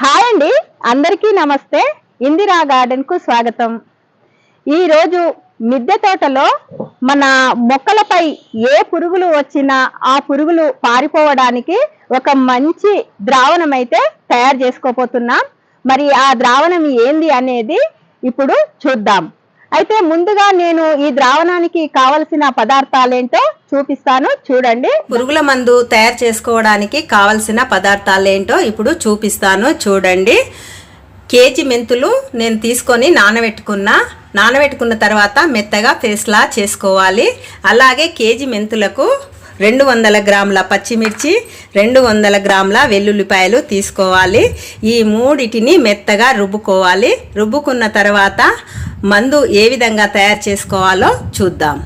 Hi అండి. అందరికీ నమస్తే. ఇందిరా గార్డెన్కు స్వాగతం. ఈ రోజు మిద్దె తోటలో మన మొక్కలపై ఏ పురుగులు వచ్చినా ఆ పురుగులు పారిపోవడానికి ఒక మంచి ద్రావణం అయితే తయారు చేసుకోపోతున్నాం మరి ఆ ద్రావణం ఏంది అనేది ఇప్పుడు చూద్దాం. అయితే ముందుగా నేను ఈ ద్రావణానికి కావలసిన పదార్థాలేంటో చూపిస్తాను. చూడండి. పురుగుల మందు తయారు చేసుకోవడానికి కావలసిన పదార్థాలేంటో ఇప్పుడు చూపిస్తాను. చూడండి. కేజీ మెంతులు నేను తీసుకొని నానబెట్టుకున్నా నానబెట్టుకున్న తర్వాత మెత్తగా పేస్ట్లా చేసుకోవాలి. అలాగే కేజీ మెంతులకు రెండు వందల గ్రాముల పచ్చిమిర్చి రెండు వందల గ్రాముల వెల్లుల్లిపాయలు తీసుకోవాలి. ఈ మూడిటిని మెత్తగా రుబ్బుకోవాలి. రుబ్బుకున్న తర్వాత మందు ఏ విధంగా తయారు చేసుకోవాలో చూద్దాం.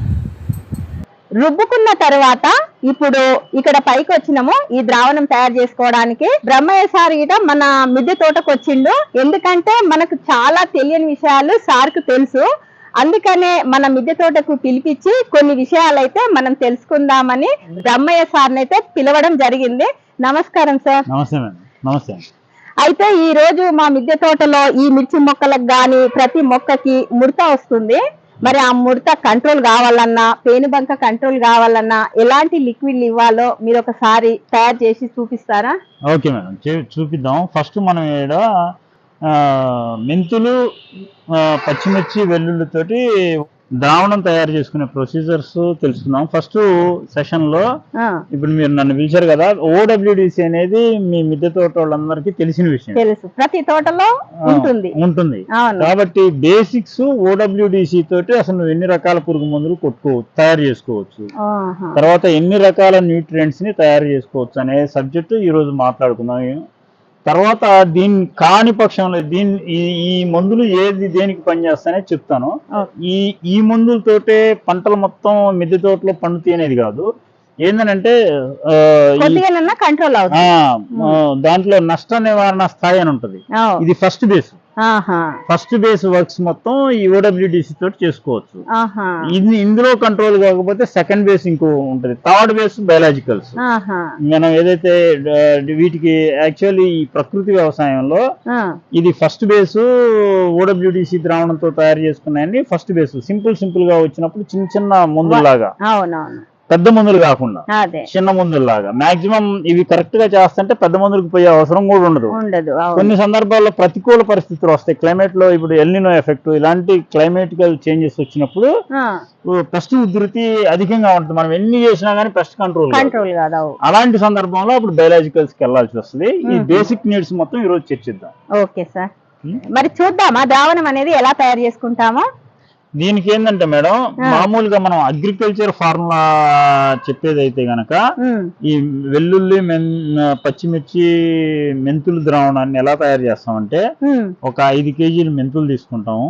రుబ్బుకున్న తర్వాత ఇప్పుడు ఇక్కడ పైకి వచ్చినాము. ఈ ద్రావణం తయారు చేసుకోవడానికి బ్రహ్మయ్య సార్ గిట మన మిద్దె తోటకు వచ్చిండు ఎందుకంటే మనకు చాలా తెలియని విషయాలు సార్కు తెలుసు. అందుకనే మన మిద్దె తోటకు పిలిపించి కొన్ని విషయాలు అయితే మనం తెలుసుకుందామని బ్రహ్మయ్య సార్ని అయితే పిలవడం జరిగింది. నమస్కారం సార్. నమస్తే. అయితే ఈ రోజు మా మిద్దె తోటలో ఈ మిర్చి మొక్కలకు గాని ప్రతి మొక్కకి ముడత వస్తుంది. మరి ఆ ముడత కంట్రోల్ కావాలన్నా పేనుబంక కంట్రోల్ కావాలన్నా ఎలాంటి లిక్విడ్ ఇవ్వాలో మీరు ఒకసారి తయారు చేసి చూపిస్తారా? Okay madam. చూపిద్దాం. ఫస్ట్ మనం ఇక్కడ మెంతులు పచ్చిమిర్చి వెల్లుల్లితోటి ద్రావణం తయారు చేసుకునే ప్రొసీజర్స్ తెలుసుకుందాం. ఫస్ట్ సెషన్లో ఆ, ఇప్పుడు మీరు నన్ను పిలిచారు కదా ఓడబ్ల్యూడిసి అనేది మీ మిద్దె తోట వాళ్ళందరికీ తెలిసిన విషయం. తెలుసు. ప్రతి తోటలో ఉంటుంది. ఉంటుంది. కాబట్టి బేసిక్స్ ఓడబ్ల్యూడిసి తోటి అసలు నువ్వు ఎన్ని రకాల పురుగు మందులు కొట్టుకోవచ్చు తయారు చేసుకోవచ్చు. తర్వాత ఎన్ని రకాల న్యూట్రియంట్స్ని తయారు చేసుకోవచ్చు అనే సబ్జెక్టు ఈ రోజు మాట్లాడుకుందాం. తర్వాత దీని కాని పక్షంలో దీని ఈ మందులు ఏది దేనికి పనిచేస్తాయనే చెప్తాను. ఈ ఈ మందులతోటే పంటలు మొత్తం మిద్దె తోటలో పండుతాయి అనేది కాదు ఏంటంటే కంట్రోల్ దాంట్లో నష్ట నివారణ స్థాయి అని ఉంటది. ఇది first base first base works మొత్తం ఈ ఓడబ్ల్యూడిసి తోటి చేసుకోవచ్చు. ఇది ఇందులో కంట్రోల్ కాకపోతే సెకండ్ బేస్ ఇంకో ఉంటది. థర్డ్ బేస్ బయలాజికల్స్ మనం ఏదైతే వీటికి యాక్చువల్లీ ఈ ప్రకృతి వ్యవసాయంలో ఇది ఫస్ట్ బేస్ ఓడబ్ల్యూడిసి ద్రావణంతో తయారు చేసుకున్నాయని ఫస్ట్ బేస్ సింపుల్ సింపుల్గా వచ్చినప్పుడు చిన్న చిన్న అవునవును. పెద్ద మందులు కాకుండా చిన్న మందుల్లాగా. మాక్సిమం ఇవి కరెక్ట్గా చేస్తుంటే పెద్ద మందులకు పోయే అవసరం కూడా ఉండదు. కొన్ని సందర్భాల్లో ప్రతికూల పరిస్థితులు వస్తాయి. క్లైమేట్లో ఇప్పుడు ఎల్నినో ఎఫెక్ట్ ఇలాంటి క్లైమేటికల్ చేంజెస్ వచ్చినప్పుడు పెస్ట్ ఉధృతి అధికంగా ఉంటుంది. మనం ఎన్ని చేసినా కానీ పెస్ట్ కంట్రోల్ కంట్రోల్ కాదు అవు. అలాంటి సందర్భంలో అప్పుడు బయలాజికల్స్కి వెళ్ళాల్సి వస్తుంది. ఈ. బేసిక్ నీడ్స్ మొత్తం ఈ రోజు చర్చిద్దాం. Okay sir. మరి చూద్దామా? ద్రావణం అనేది ఎలా తయారు చేసుకుంటామో? దీనికి ఏంటంటే మేడం. మామూలుగా మనం అగ్రికల్చర్ ఫార్ములా చెప్పేది అయితే గనక ఈ వెల్లుల్లి పచ్చిమిర్చి మెంతులు ద్రావణాన్ని ఎలా తయారు చేస్తామంటే ఒక ఐదు కేజీలు మెంతులు తీసుకుంటాము.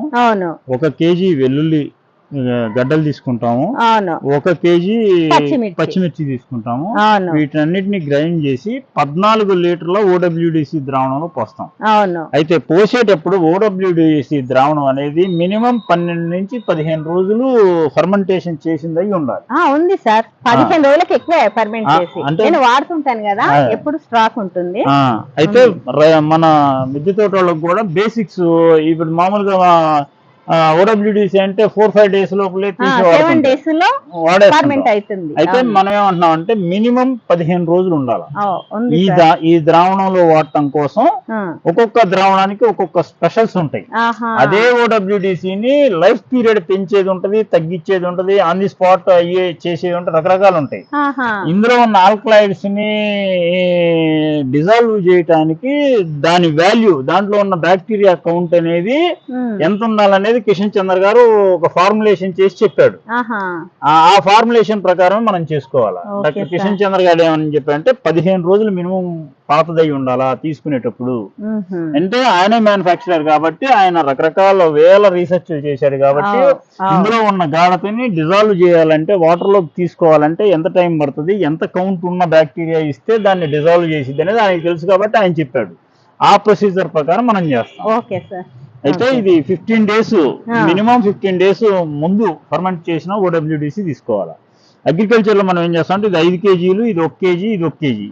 ఒక కేజీ వెల్లుల్లి గడ్డలు తీసుకుంటాము. ఒక కేజీ పచ్చిమిర్చి. తీసుకుంటాము. వీటన్నిటిని గ్రైండ్ చేసి పద్నాలుగు లీటర్ల ఓడబ్ల్యూడిసి ద్రావణంలో పోస్తాం. అయితే పోసేటప్పుడు ఓడబ్ల్యూడిసి ద్రావణం అనేది మినిమం పన్నెండు నుంచి పదిహేను రోజులు ఫర్మెంటేషన్ చేసిందై ఉండాలి. ఉంది సార్. పదిహేను రోజులకి ఎక్కువ చేసి. నేను వాడుతుంటాను కదా. ఎప్పుడు స్టాక్ ఉంటుంది. అయితే మన మిద్దె తోట వాళ్ళకి కూడా బేసిక్స్ ఇప్పుడు మామూలుగా ఓడబ్ల్యూడిసి అంటే ఫోర్ ఫైవ్ డేస్ లోపలే అయితే. మనం ఏమంటున్నాం అంటే మినిమం పదిహేను రోజులు ఉండాలి. ఈ ఈ ద్రావణంలో వాడటం కోసం ఒక్కొక్క ద్రావణానికి ఒక్కొక్క స్పెషల్స్ ఉంటాయి. అదే ఓడబ్ల్యూడిసిని లైఫ్ పీరియడ్ పెంచేది ఉంటది తగ్గించేది ఉంటది ఆన్ ది స్పాట్ అయ్యే చేసేది ఉంటది రకరకాలు ఉంటాయి. ఇందులో ఉన్న ఆల్కలైడ్స్ని డిజాల్వ్ చేయటానికి దాని వాల్యూ దాంట్లో ఉన్న బ్యాక్టీరియా కౌంట్ అనేది ఎంత ఉండాలనేది కిషన్ చంద్ర గారు ఒక ఫార్ములేషన్ చేసి చెప్పాడు. ఆ ఫార్ములేషన్ ప్రకారం మనం చేసుకోవాలా? డాక్టర్. కిషన్ చంద్ర గారు ఏమని చెప్పారంటే పదిహేను రోజులు మినిమం పాతదై ఉండాలా తీసుకునేటప్పుడు. అంటే ఆయనే మ్యానుఫ్యాక్చరర్ కాబట్టి ఆయన రకరకాల వేల రీసెర్చ్ చేశాడు కాబట్టి. ఇందులో ఉన్న గాఢతని డిజాల్వ్ చేయాలంటే వాటర్లోకి తీసుకోవాలంటే ఎంత టైం పడుతుంది ఎంత కౌంట్ ఉన్న బ్యాక్టీరియా ఇస్తే దాన్ని డిజాల్వ్ చేసిద్ది అనేది ఆయనకి తెలుసు కాబట్టి ఆయన చెప్పాడు. ఆ ప్రొసీజర్ ప్రకారం మనం చేస్తాం. Okay sir. అయితే. ఇది fifteen days. Minimum fifteen days ముందు ఫర్మెంట్ చేసిన ఓడబ్ల్యూడిసి తీసుకోవాలి. అగ్రికల్చర్లో మనం ఏం చేస్తాం అంటే ఇది ఐదు కేజీలు ఇది ఒక కేజీ ఇది ఒక కేజీ.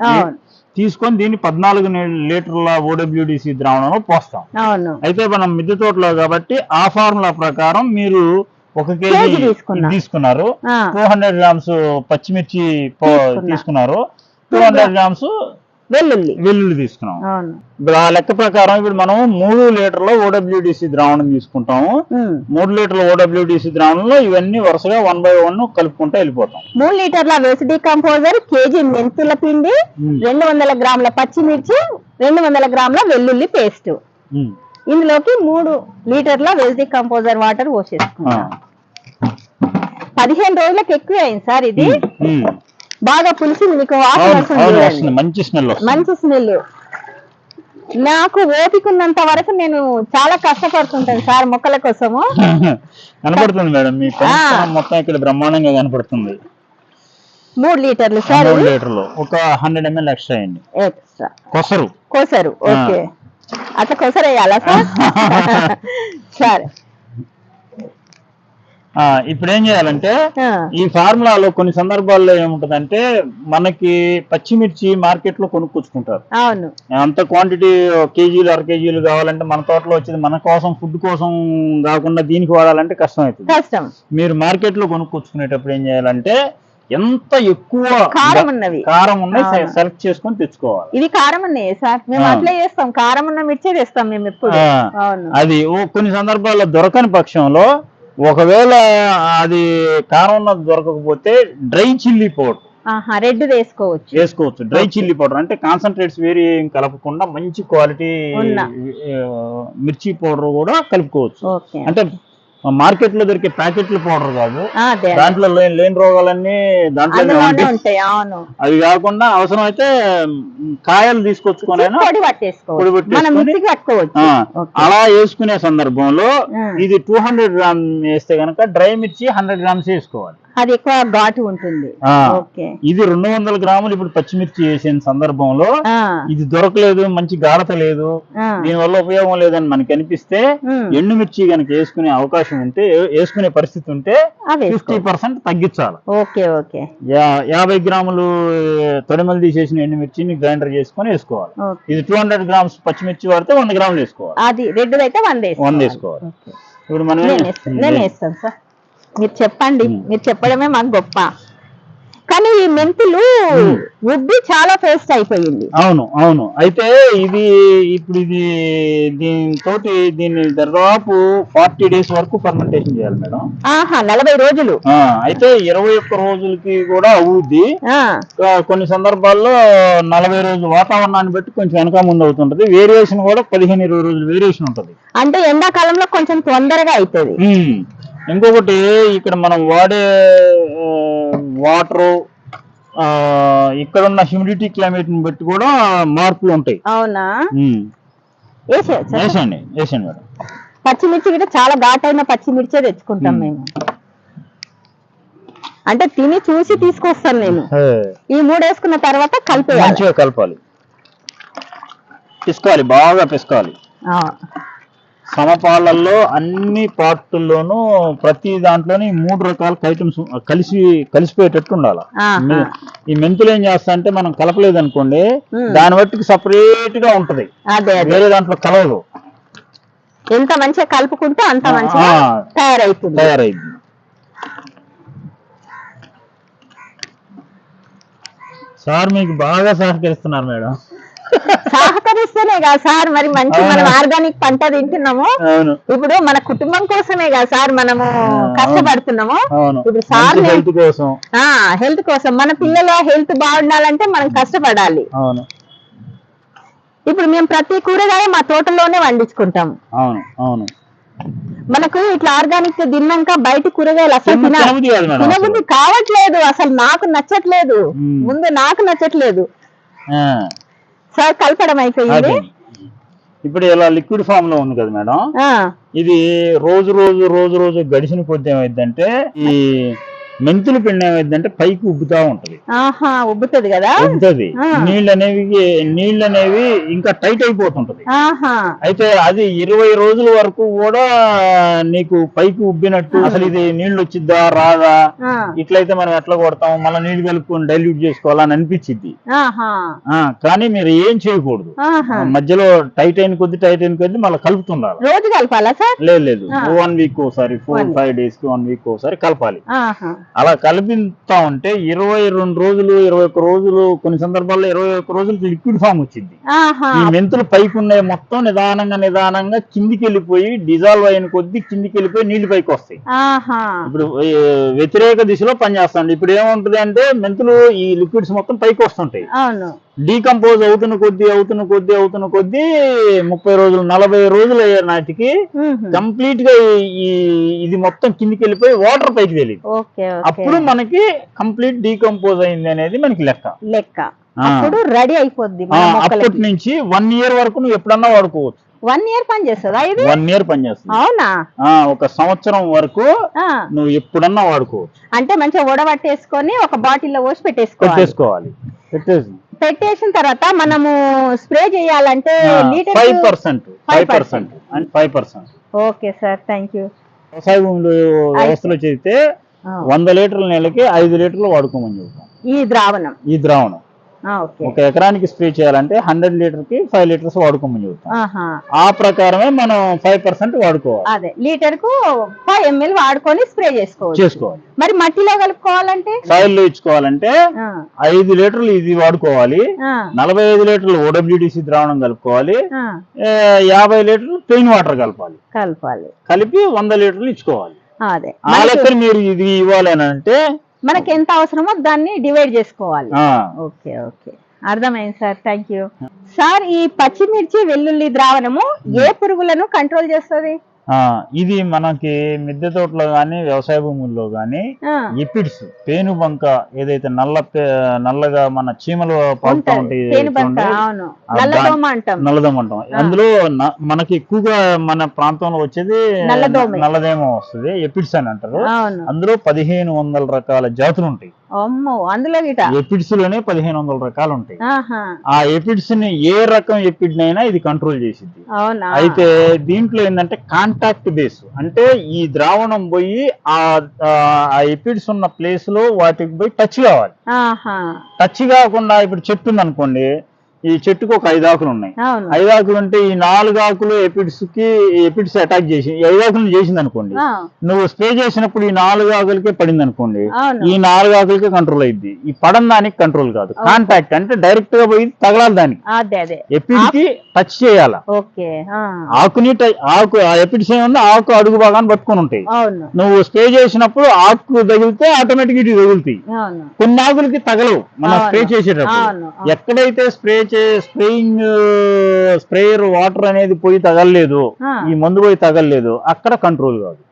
తీసుకొని దీన్ని పద్నాలుగు లీటర్ల ఓడబ్ల్యూడిసి ద్రావణంలో పోస్తాం. అయితే మనం మిద్దె తోటలో కాబట్టి ఆ ఫార్ములా ప్రకారం మీరు ఒక కేజీ కేజీ తీసుకున్నా. తీసుకున్నారు. టూ హండ్రెడ్ గ్రామ్స్ పచ్చిమిర్చి. తీసుకున్నారు. టూ హండ్రెడ్ గ్రామ్స్ వెల్లుల్లి వెల్లుల్లి తీసుకున్నాం ఇప్పుడు ఆ లెక్క ప్రకారం ఇప్పుడు మనం మూడు లీటర్ల ఓడబ్ల్యూడిసి ద్రావణం తీసుకుంటాము. మూడు లీటర్ల ఓడబ్ల్యూడిసి ద్రావణంలో ఇవన్నీ వరుసగా వన్ బై వన్ కలుపుకుంటూ వెళ్ళిపోతాం మూడు లీటర్ల వేసి డికంపోజర్ కేజీ మెంతుల పిండి. రెండు వందల గ్రాముల పచ్చిమిర్చి రెండు వందల గ్రాముల వెల్లుల్లి పేస్ట్. ఇందులోకి మూడు లీటర్ల వెజ్ కంపోజర్ వాటర్ ఆ. పోసేసుకున్నాం పదిహేను రోజులకు ఎక్కువ అయింది సార్ ఇది. బాగా పులిసింది వాసన చూడండి. వస్తుంది. మంచి స్మెల్ మంచి స్మెల్. నాకు ఓపిక ఉన్నంత వరకు నేను చాలా కష్టపడుతుంటాను సార్ మొక్కల కోసము. కనపడుతుంది మేడం మీ మొత్తం ఇక్కడ బ్రహ్మాండంగా కనపడుతుంది. మూడు లీటర్లు సార్ మూడు లీటర్లు. ఒక హండ్రెడ్ ఎంఎల్ ఎక్స్ట్రా ఎక్స్ట్రా కొసరు. కోసారు. ఓకే. అట్లా కోసరేయాలా సార్? సరే. ఆ, ఇప్పుడు ఏం చేయాలంటే ఈ ఫార్ములాలో కొన్ని సందర్భాల్లో ఏముంటదంటే మనకి పచ్చిమిర్చి మార్కెట్లో కొనుక్కొచ్చుకుంటారు. అవును. అంత క్వాంటిటీ కేజీలు అర కేజీలు కావాలంటే మన తోటలో వచ్చేది మన కోసం ఫుడ్ కోసం కాకుండా దీనికి వాడాలంటే కష్టం అవుతుంది కష్టం. మీరు మార్కెట్లో కొనుక్కొచ్చుకునేటప్పుడు ఏం చేయాలంటే ఎంత ఎక్కువ కారం ఉన్నవి. కారం ఉన్నాయి. సెలెక్ట్ చేసుకొని తెచ్చుకోవాలి. ఇది కారం ఉన్నాయి సార్. మేము. అట్లే చేస్తాం. కారం ఉన్న మిర్చే తెస్తాం మేము ఎప్పుడు. అది కొన్ని సందర్భాల్లో దొరకని పక్షంలో ఒకవేళ అది కారం దొరకకపోతే డ్రై చిల్లీ పౌడర్. రెడ్ వేసుకోవచ్చు. వేసుకోవచ్చు. డ్రై చిల్లీ పౌడర్ అంటే కాన్సన్ట్రేట్స్ వేరే ఏం కలపకుండా మంచి క్వాలిటీ ఉన్న. మిర్చి పౌడర్ కూడా కలుపుకోవచ్చు. అంటే మార్కెట్లో దొరికే ప్యాకెట్ల పౌడర్ కాదు దాంట్లో లేని లేని రోగాలన్నీ అవును. అవి కాకుండా అవసరం అయితే కాయలు ఓకే. అలా వేసుకునే సందర్భంలో. ఇది టూ హండ్రెడ్ గ్రామ్ వేస్తే గనక డ్రై మిర్చి హండ్రెడ్ గ్రామ్స్ వేసుకోవాలి. అది ఎక్కువ ఘాటు ఉంటుంది. ఇది రెండు వందల గ్రాములు ఇప్పుడు పచ్చిమిర్చి వేసిన సందర్భంలో ఇది దొరకలేదు మంచి గాఢత లేదు. ఆ, దీనివల్ల ఉపయోగం లేదని మనకి అనిపిస్తే ఎండుమిర్చి కనుక వేసుకునే అవకాశం ఉంటే వేసుకునే పరిస్థితి ఉంటే ఫిఫ్టీ పర్సెంట్ తగ్గించాలి. Okay okay. యాభై గ్రాములు తొడిమలు తీసేసిన ఎండుమిర్చిని గ్రైండర్ చేసుకొని వేసుకోవాలి. ఇది టూ హండ్రెడ్ గ్రామ్స్ పచ్చిమిర్చి వాడితే వంద గ్రాములు వేసుకోవాలి. అది రెడ్ అయితే వంద వంద వేసుకోవాలి. ఇప్పుడు మనం నేను వేస్తాను సార్. మీరు చెప్పండి. మీరు చెప్పడమే మాకు గొప్ప. కానీ ఈ మెంతులు. ఉబ్బి చాలా పేస్ట్ అయిపోయింది. అవును అవును. అయితే ఇది ఇప్పుడు ఇది దీంతో దీన్ని దాదాపు ఫార్టీ డేస్ వరకు ఫర్మెంటేషన్ చేయాలి మేడం. ఆహా నలభై రోజులు. అయితే ఇరవై ఒక్క రోజులకి కూడా అవుద్ది కొన్ని సందర్భాల్లో నలభై రోజులు వాతావరణాన్ని బట్టి కొంచెం వెనక ముందు అవుతుంటది. వేరియేషన్ కూడా పదిహేను ఇరవై రోజులు వేరియేషన్ ఉంటది. అంటే ఎండాకాలంలో కొంచెం తొందరగా అవుతుంది. ఇంకొకటి ఇక్కడ మనం వాడే వాటరు ఇక్కడ ఉన్న హ్యూమిడిటీ క్లైమేట్ని బట్టి కూడా మార్పులు ఉంటాయి. అవునా? వేసండి వేసండి మేడం. పచ్చిమిర్చి కూడా చాలా ఘాటైన పచ్చిమిర్చే తెచ్చుకుంటాం. మేము. అంటే తిని చూసి తీసుకొస్తాం మేము ఈ మూడు వేసుకున్న తర్వాత మంచిగా కలపాలి. పిసుకోవాలి బాగా పిసుకోవాలి. సమపాలల్లో అన్ని పార్టుల్లోనూ ప్రతి దాంట్లోని మూడు రకాల ఐటమ్స్ కలిసి కలిసిపోయేటట్టు ఉండాలి? ఈ మెంతులు ఏం చేస్తా అంటే మనం కలపలేదు అనుకోండి. దాని బట్టి సపరేట్గా ఉంటది వేరే దాంట్లో కలవదు. ఎంత మంచిగా కలుపుకుంటే అంత మంచిగా. తయారైతుంది తయారైంది సార్ మీకు బాగా సహకరిస్తున్నారు మేడం. సహకరిస్తేనే కదా సార్ మరి మంచి మనం ఆర్గానిక్ పంట తింటున్నాము. ఇప్పుడు మన కుటుంబం కోసమే కదా సార్ మనము. కష్టపడుతున్నాము. ఇప్పుడు సార్ హెల్త్ కోసం. ఆ హెల్త్ కోసం. మన పిల్లల హెల్త్ బాగుండాలంటే మనం కష్టపడాలి. ఇప్పుడు మేము ప్రతి కూరగాయ మా తోటలోనే వండించుకుంటాం. అవును అవును. మనకు ఇట్లా ఆర్గానిక్ తిన్నాక బయట కూరగాయలు అసలు తిన- తిన- తినబుద్ధి కావట్లేదు. అసలు నాకు నచ్చట్లేదు. ముందు నాకు నచ్చట్లేదు. సార్ కలపడం అయిపోయింది. ఇప్పుడు ఇలా లిక్విడ్ ఫామ్లో ఉంది కదా మేడం? ఇది రోజు రోజు రోజు రోజు గడిచిన కొద్ది ఏమైందంటే ఈ మెంతులు పిండి ఏమైందంటే పైకి ఉబ్బుతా ఉంటది. ఉబ్బుతుంది కదా? ఉబ్బుతుంది. నీళ్ళు అనేవి నీళ్ళు అనేవి ఇంకా టైట్ అయిపోతుంటది. అయితే అది ఇరవై రోజుల వరకు కూడా నీకు పైకి ఉబ్బినట్టు అసలు ఇది నీళ్ళు వచ్చిద్దా రాదా ఇట్లయితే మనం ఎట్లా కొడతాం? మళ్ళీ నీళ్ళు కలుపుకొని డైల్యూట్ చేసుకోవాలని అనిపించింది కానీ మీరు ఏం చేయకూడదు. మధ్యలో టైట్ అయిన కొద్ది టైట్ అయిన కొద్ది మళ్ళీ కలుపుతుండాలి. రోజు కలపాలా సార్? లేదు లేదు. వన్ వీక్ ఒకసారి ఫోర్ ఫైవ్ డేస్కి వన్ వీక్ ఒకసారి కలపాలి. అలా కలిపిస్తా ఉంటే ఇరవై రెండు రోజులు ఇరవై ఒక్క రోజులు కొన్ని సందర్భాల్లో ఇరవై ఒక్క రోజులకి లిక్విడ్ ఫామ్ వచ్చింది. ఈ మెంతులు పైకి ఉన్నాయి మొత్తం నిదానంగా నిదానంగా కిందికి వెళ్ళిపోయి డిజాల్వ్ అయిన కొద్ది కిందికి వెళ్ళిపోయి నీళ్ళు పైకి వస్తాయి. ఇప్పుడు వ్యతిరేక దిశలో పనిచేస్తాండి ఇప్పుడు ఏముంటది అంటే మెంతులు ఈ లిక్విడ్స్ మొత్తం పైకి వస్తుంటాయి. డీకంపోజ్ అవుతున్న కొద్దీ అవుతున్న కొద్దీ అవుతున్న కొద్దీ ముప్పై రోజులు నలభై రోజులు అయ్యే నాటికి. కంప్లీట్గా ఈ ఇది మొత్తం కిందికి వెళ్ళిపోయి వాటర్ పైకి తెలియదు ఓకే అప్పుడు మనకి కంప్లీట్ డీకంపోజ్ అయింది అనేది మనకి లెక్క. లెక్క. అప్పుడు రెడీ అయిపోద్ది అప్పటి నుంచి వన్ ఇయర్ వరకు నువ్వు ఎప్పుడన్నా వాడుకోవచ్చు. వన్ ఇయర్ పని చేస్తుందా ఇది? వన్ ఇయర్ పనిచేస్తుంది అవునా? ఒక సంవత్సరం వరకు నువ్వు ఎప్పుడన్నా వాడుకోవచ్చు. అంటే మంచిగా ఉడబట్టేసుకొని ఒక బాటిల్లో పోసి పెట్టేసుకోవాలి. పెట్టేసుకోవాలి. పెట్టేసి పెట్టేసిన తర్వాత మనము స్ప్రే చేయాలంటే litre five percent five percent. And five percent. Okay sir thank you. వ్యవసాయ భూములు వ్యవస్థలో చేస్తే వంద లీటర్ల నెలకి ఐదు లీటర్లు వాడుకోమని చెబుతాం. ఈ ద్రావణం. ఈ ద్రావణం. ఒక ఎకరానికి స్ప్రే చేయాలంటే హండ్రెడ్ లీటర్కి ఫైవ్ లీటర్స్ వాడుకోమని చెబుతాం ఆ ప్రకారమే మనం ఫైవ్ పర్సెంట్ వాడుకోవాలి. అదే లీటర్కు ఫైవ్ ఎంఎల్ వాడుకొని స్ప్రే చేసుకోవచ్చు. చేసుకోవాలి. మరి మట్టిలో కలుపుకోవాలంటే? సాయిల్లో ఇచ్చుకోవాలంటే ఐదు లీటర్లు ఇది వాడుకోవాలి. నలభై ఐదు లీటర్లు ఓడబ్ల్యూడిసి ద్రావణం కలుపుకోవాలి. యాభై లీటర్లు ప్లెయిన్ వాటర్ కలపాలి. కలపాలి. కలిపి వంద లీటర్లు ఇచ్చుకోవాలి. అదే. ఆ లెక్కన మీరు ఇది ఇవ్వాలి అని అంటే మనకి ఎంత అవసరమో దాన్ని డివైడ్ చేసుకోవాలి. Okay okay. అర్థమైంది సార్. థ్యాంక్ యూ సార్ ఈ పచ్చిమిర్చి వెల్లుల్లి ద్రావణము ఏ పురుగులను కంట్రోల్ చేస్తుంది? ఇది మనకి మిద్దె తోటలో గాని వ్యవసాయ భూముల్లో గాని ఎపిడ్స్ పేను బంక ఏదైతే నల్ల నల్లగా మన చీమలు ఉంటది ఉంటాయి. నల్లదోమ అంటాం. అందులో మనకి ఎక్కువగా మన ప్రాంతంలో వచ్చేది నల్లదోమే. నల్లదేమో వస్తుంది ఎపిడ్స్ అని అంటారు. అందులో పదిహేను వందల రకాల జాతులు ఉంటాయి. అందులో ఎపిడ్స్లోనే పదిహేను వందల రకాలు ఉంటాయి ఆ ఎపిడ్స్ని ఏ రకం ఎపిడ్ నైనా ఇది కంట్రోల్ అవునా? అయితే దీంట్లో ఏంటంటే కాంటాక్ట్ బేస్. అంటే ఈ ద్రావణం పోయి ఆ ఆ ఎపిడ్స్ ఉన్న ప్లేస్లో వాటికి పోయి టచ్ కావాలి. టచ్ కాకుండా ఇప్పుడు చెట్టు ఉంది అనుకోండి ఈ చెట్టుకు ఒక ఐదు ఆకులు ఉన్నాయి. ఐదు ఆకులు ఉంటే ఈ నాలుగు ఆకులు ఎపిడ్స్కి ఎపిడ్స్ అటాక్ చేసి ఐదు ఆకులను చేసింది అనుకోండి నువ్వు స్ప్రే చేసినప్పుడు ఈ నాలుగు ఆకులకే పడింది అనుకోండి ఈ నాలుగు ఆకులకే కంట్రోల్ అయింది ఈ పడని దానికి కంట్రోల్ కాదు. కాంటాక్ట్ అంటే డైరెక్ట్గా పోయి తగలాలి దానికి. ఎపిడ్కి టచ్ చేయాల. ఆకుని ఆకు ఎపిడ్స్ ఏముంది ఆకు అడుగు భాగాన్ని పట్టుకొని ఉంటాయి. నువ్వు స్ప్రే చేసినప్పుడు ఆకు తగిలితే ఆటోమేటిక్ ఇటు తగులుతాయి. కొన్ని ఆకులకి తగలవు. మనం. స్ప్రే చేసేటప్పుడు. ఎక్కడైతే స్ప్రే చే స్ప్రేయింగ్ స్ప్రేయర్ వాటర్ అనేది పోయి తగలలేదు. ఈ మందు పోయి తగలలేదు. అక్కడ కంట్రోల్ కాదు.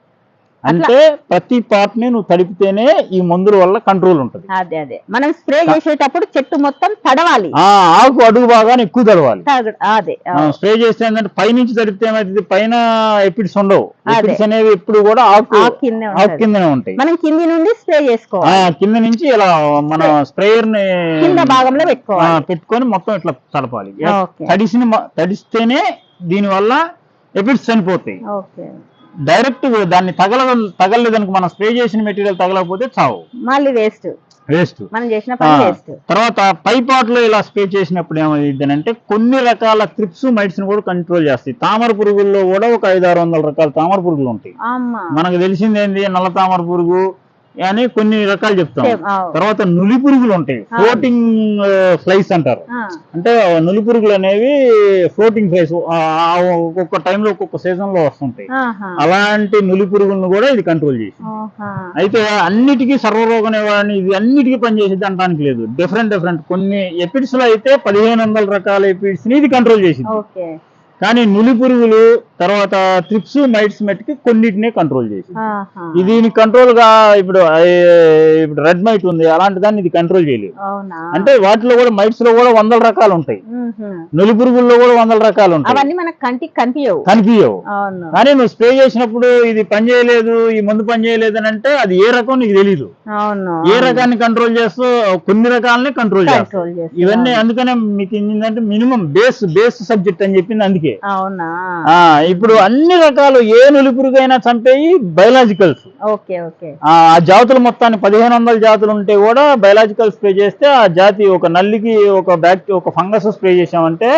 అంటే ప్రతి పార్ట్ని నువ్వు తడిపితేనే ఈ మందుల వల్ల కంట్రోల్ ఉంటది. అదే అదే. మనం స్ప్రే చేసేటప్పుడు చెట్టు మొత్తం తడవాలి. ఆకు అడుగు భాగాన్ని ఎక్కువ తడవాలి. అదే స్ప్రే చేస్తే ఏంటంటే పైనుంచి తడిపితే ఏమైతుంది? పైన ఎపిడ్స్ ఉండవు. ఎపిడ్స్ అనేవి ఎప్పుడు కూడా ఆకు ఆకు కిందనే ఉంటాయి. మనం కింది నుండి స్ప్రే చేసుకోవాలి. కింద నుంచి ఇలా మన స్ప్రేయర్ని కింద భాగంలో పెట్టుకోవాలి. పెట్టుకొని మొత్తం ఇట్లా తడపాలి. తడిసిన తడిస్తేనే దీని వల్ల ఎపిడ్స్ చనిపోతాయి. ఓకే. డైరెక్ట్ దాన్ని తగల తగలలేదనుకో మనం స్ప్రే చేసిన మెటీరియల్ తగలకపోతే చావు. మళ్ళీ వేస్ట్. వేస్ట్. మనం చేసిన వేస్ట్. తర్వాత పై పాట్లో ఇలా స్ప్రే చేసినప్పుడు ఏమైంది అంటే కొన్ని రకాల క్రిప్స్ మైట్స్ని కూడా కంట్రోల్ చేస్తాయి. తామర పురుగుల్లో కూడా ఒక ఐదు ఆరు వందల రకాల తామర పురుగులు ఉంటాయి. మనకు తెలిసింది ఏంది? నల్ల తామర పురుగు అని కొన్ని రకాలు చెప్తాం. తర్వాత నులి పురుగులు ఉంటాయి ఫ్లోటింగ్ ఫ్లైస్ అంటారు. అంటే నులి పురుగులు అనేవి ఫ్లోటింగ్ ఫ్లైస్ ఒక్కొక్క టైంలో ఒక్కొక్క సీజన్లో వస్తుంటాయి అలాంటి నులి పురుగులను కూడా ఇది కంట్రోల్ చేసి. అయితే అన్నిటికీ సర్వరోగ నివారణ ఇది అన్నిటికీ పనిచేసేది అనడానికి లేదు. Different different. కొన్ని ఎపిడ్స్లో అయితే పదిహేను వందల రకాల ఎపిడ్స్ని ఇది కంట్రోల్ చేసింది. కానీ నులి పురుగులు తర్వాత ట్రిప్స్ మైట్స్ మట్టికి కొన్నిటినే కంట్రోల్ చేసి దీనికి కంట్రోల్గా ఇప్పుడు ఇప్పుడు రెడ్ మైట్ ఉంది అలాంటి దాన్ని ఇది కంట్రోల్ చేయలేదు. అంటే వాటిలో కూడా మైట్స్లో కూడా వందల రకాలు ఉంటాయి. నులి పురుగుల్లో కూడా వందల రకాలు ఉంటాయి. కంటికి కనిపించవు కనిపించవు కానీ నువ్వు స్ప్రే చేసినప్పుడు ఇది పని చేయలేదు ఈ మందు పని చేయలేదు అని అంటే అది ఏ రకం నీకు తెలియదు ఏ రకాన్ని కంట్రోల్ చేస్తూ కొన్ని రకాలని కంట్రోల్ చేస్తావు. కంట్రోల్ చేస్తా ఇవన్నీ అందుకనే మీకు ఏంటంటే మినిమం బేస్ బేస్ సబ్జెక్ట్ అని చెప్పింది అందుకే. ఆ ఇప్పుడు అన్ని రకాలు ఏ నులిపురుగైనా చంపేయి బయలాజికల్స్. ఆ జాతులు మొత్తాన్ని పదిహేను వందల జాతులు ఉంటే కూడా బయలాజికల్ స్ప్రే చేస్తే ఆ జాతి ఒక నల్లికి ఒక బ్యాక్టీ ఒక ఫంగస్ స్ప్రే చేసామంటే.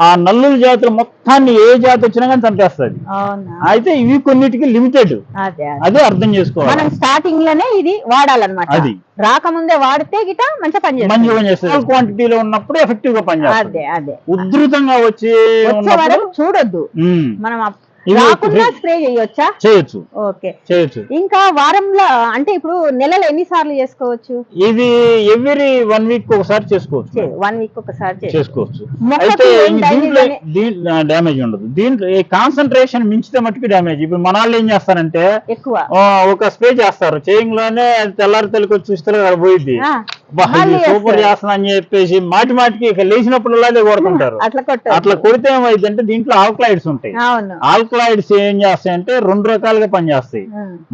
ఆ నల్లుల జాతులు మొత్తాన్ని ఏ జాతి వచ్చినా కానీ చంపేస్తుంది. అయితే ఇవి కొన్నిటికి లిమిటెడ్ అదే అర్థం చేసుకోవాలి. మనం స్టార్టింగ్లోనే ఇది వాడాలన్నమాట. అది. రాకముందే వాడితే గిట మంచిగా పని మంచి చేస్తుంది పని చేస్తుంది క్వాంటిటీలో ఉన్నప్పుడు ఎఫెక్టివ్గా పనిచేస్తుంది. ఉధృతంగా వచ్చి వరకు చూడొద్దు. మనం రాకుండా స్ప్రే చేయొచ్చా? చేయొచ్చు. ఓకే. చేయొచ్చు. ఇంకా వారంలో అంటే ఇప్పుడు నెలలో ఎన్ని సార్లు చేసుకోవచ్చు? ఇది ఎవ్రీ వన్ వీక్ ఒకసారి చేసుకోవచ్చు. వన్ వీక్ ఒకసారి చేసుకోవచ్చు. అయితే దీంట్లో డ్యామేజ్ ఉండదు. దీంట్లో కాన్సన్ట్రేషన్ మించితే మట్టుకు డ్యామేజ్ ఇప్పుడు మన వాళ్ళు ఏం చేస్తారంటే ఎక్కువ. ఒక స్ప్రే చేస్తారు. చేయింగ్లోనే తెల్లారి చూస్తారు అక్కడ పోయింది సూపర్. చేస్తున్నా అని చెప్పేసి మాటి మాటికి ఇక లేచినప్పుడు అదే కొడుతుంటారు అట్లా కొడితే ఏమైందంటే దీంట్లో ఆల్కలైడ్స్ ఉంటాయి అవును ఆల్కలైడ్స్ ఏం చేస్తాయంటే రెండు రకాలుగా పనిచేస్తాయి.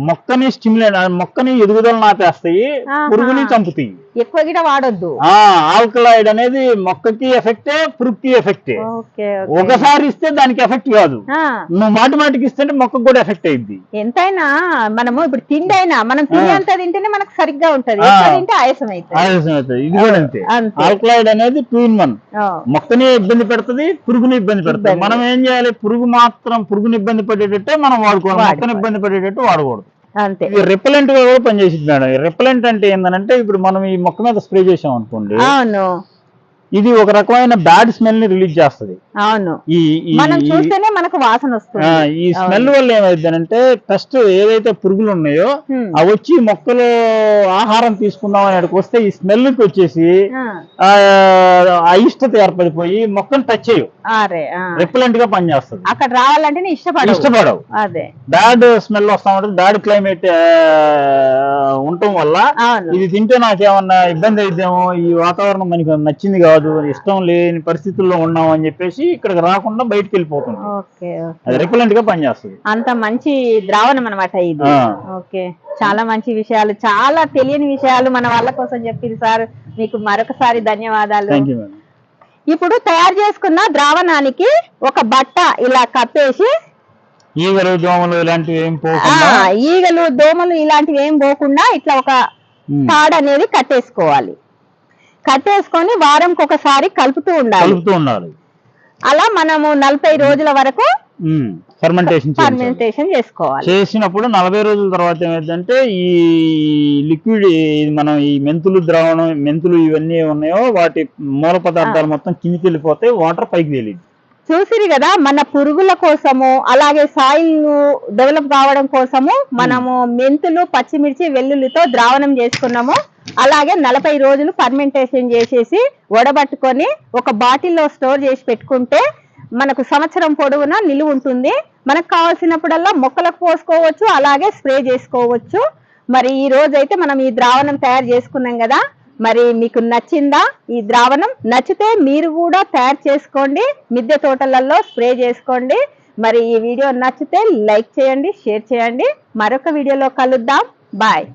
మొక్కని స్టిమ్యులేట్ మొక్కని ఎదుగుదల నాపేస్తాయి. పురుగుని చంపుతాయి ఎక్కువ గిట వాడొద్దు. ఆ ఆల్కలైడ్ అనేది మొక్కకి ఎఫెక్టే పురుగుకి ఎఫెక్టే. ఒకసారి ఇస్తే దానికి ఎఫెక్ట్ కాదు. నువ్వు మాటి మాటికి ఇస్తే మొక్కకు కూడా ఎఫెక్ట్ అయింది ఎంతైనా మనము ఇప్పుడు తిండి అయినా మనం తినేంత తింటేనే మనకు సరిగ్గా ఉంటది. తింటే ఆయాసం అవుతుంది ఆయాసం అవుతుంది. ఇది కూడా అంతే. ఆల్కలైడ్ అనేది టూ ఇన్ వన్. మొక్కని ఇబ్బంది పెడుతుంది పురుగుని ఇబ్బంది పెడుతుంది. మనం ఏం చేయాలి? పురుగు మాత్రం పురుగుని ఇబ్బంది పడేటట్టే మనం వాడుకోవాలి. మొక్కని ఇబ్బంది పడేటట్టు వాడకూడదు. అంతే. రిపెలెంట్గా కూడా పనిచేసింది మేడం. రిపెలెంట్ అంటే ఏంటంటే ఇప్పుడు మనం ఈ మొక్క మీద స్ప్రే చేసాం అనుకోండి అవును. ఇది ఒక రకమైన బ్యాడ్ స్మెల్ని రిలీజ్ చేస్తుంది. అవును. ఈ మనం చూస్తేనే మనకు వాసన వస్తుంది. ఈ స్మెల్ వల్ల ఏమైందనంటే ఫస్ట్ ఏదైతే పురుగులు ఉన్నాయో. అవి వచ్చి మొక్కలు ఆహారం తీసుకుందాం అని వస్తే ఈ స్మెల్కి వచ్చేసి అయిష్టత ఏర్పడిపోయి మొక్కను టచ్ చేయవు. రిపెలెంట్గా పనిచేస్తుంది. అక్కడ రావాలంటేనే ఇష్టపడవు. ఇష్టపడవు. అదే. బ్యాడ్ స్మెల్ వస్తా ఉంటుంది. బ్యాడ్ క్లైమేట్ ఉండటం వల్ల ఇది తింటే నాకేమన్నా ఇబ్బంది అయిద్దేమో ఈ వాతావరణం మనకి నచ్చింది కాదు ఇష్టం లేని పరిస్థితుల్లో ఉన్నాం అని చెప్పేసి ఇక్కడికి రాకుండా బయటికి వెళ్ళిపోతుంది. అది రిపెలెంట్గా పనిచేస్తుంది. అంత మంచి ద్రావణం అనమాట ఇది. ఓకే. చాలా మంచి విషయాలు చాలా తెలియని విషయాలు మన వాళ్ళ కోసం చెప్పింది సార్. మీకు మరొకసారి ధన్యవాదాలు. ఇప్పుడు తయారు చేసుకున్న ద్రావణానికి ఒక బట్ట ఇలా కప్పేసి ఈగలు దోమలు ఇలాంటివి ఏం ఈగలు దోమలు ఇలాంటివి ఏం పోకుండా ఇట్లా ఒక తాడు అనేది కట్టేసుకోవాలి. కట్టేసుకొని వారంకి ఒకసారి కలుపుతూ ఉండాలి. కలుపుతూ ఉండాలి. అలా మనము నలభై రోజుల వరకు ఫర్మెంటేషన్ ఫర్మెంటేషన్ చేసుకోవాలి. చేసినప్పుడు నలభై రోజుల తర్వాత ఏమైందంటే ఈ లిక్విడ్ మనం ఈ మెంతులు ద్రావణం మెంతులు ఇవన్నీ ఉన్నాయో వాటి మూల పదార్థాలు మొత్తం కిందికి వెళ్ళిపోతాయి వాటర్ పైకి తేలింది. చూసిరు కదా మన పురుగుల కోసము అలాగే సాయిల్ డెవలప్ కావడం కోసము మనము మెంతులు పచ్చిమిర్చి వెల్లుల్లితో ద్రావణం చేసుకున్నాము. అలాగే నలభై రోజులు ఫర్మెంటేషన్ చేసేసి వడబట్టుకొని ఒక బాటిల్లో స్టోర్ చేసి పెట్టుకుంటే మనకు సంవత్సరం పొడవునా నిలువ ఉంటుంది. మనకు కావాల్సినప్పుడల్లా మొక్కలకు పోసుకోవచ్చు అలాగే స్ప్రే చేసుకోవచ్చు. మరి ఈ రోజు అయితే మనం ఈ ద్రావణం తయారు చేసుకున్నాం కదా. మరి మీకు నచ్చిందా ఈ ద్రావణం? నచ్చితే మీరు కూడా తయారు చేసుకోండి. మిద్దె తోటలలో స్ప్రే చేసుకోండి. మరి ఈ వీడియో నచ్చితే లైక్ చేయండి షేర్ చేయండి. మరొక వీడియోలో కలుద్దాం. బాయ్.